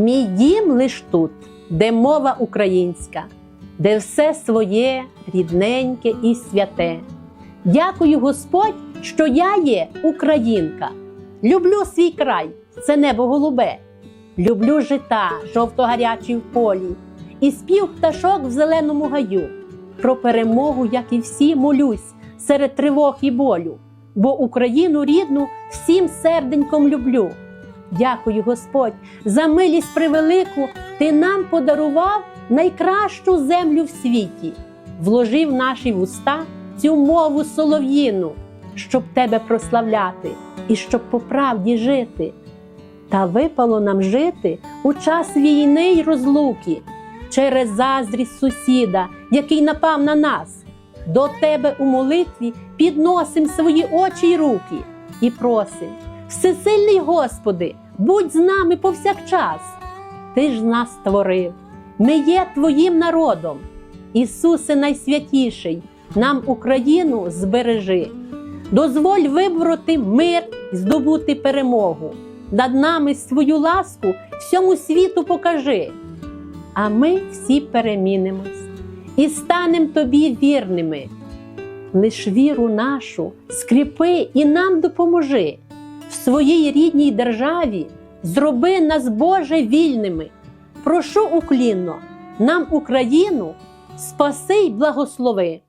Мій дім лиш тут, де мова українська, де все своє, рідненьке і святе. Дякую, Господь, що я є українка. Люблю свій край, це небо голубе. Люблю жита, жовто-гарячі в полі, і спів пташок в зеленому гаю. Про перемогу, як і всі, молюсь серед тривог і болю, бо Україну рідну всім серденьком люблю. Дякую, Господь, за милість превелику Ти нам подарував найкращу землю в світі, вложив наші вуста цю мову солов'їну, щоб тебе прославляти і щоб по правді жити. Та випало нам жити у час війни й розлуки через заздрість сусіда, який напав на нас. До тебе у молитві підносим свої очі й руки і просим, всесильний Господи, будь з нами повсякчас. Ти ж нас створив, ми є Твоїм народом. Ісусе Найсвятіший, нам Україну збережи. Дозволь вибороти мир і здобути перемогу. Над нами свою ласку всьому світу покажи. А ми всі перемінимось і станем тобі вірними. Лиш віру нашу скріпи і нам допоможи. Своїй рідній державі зроби нас, Боже, вільними. Прошу уклінно, нам Україну спаси й благослови.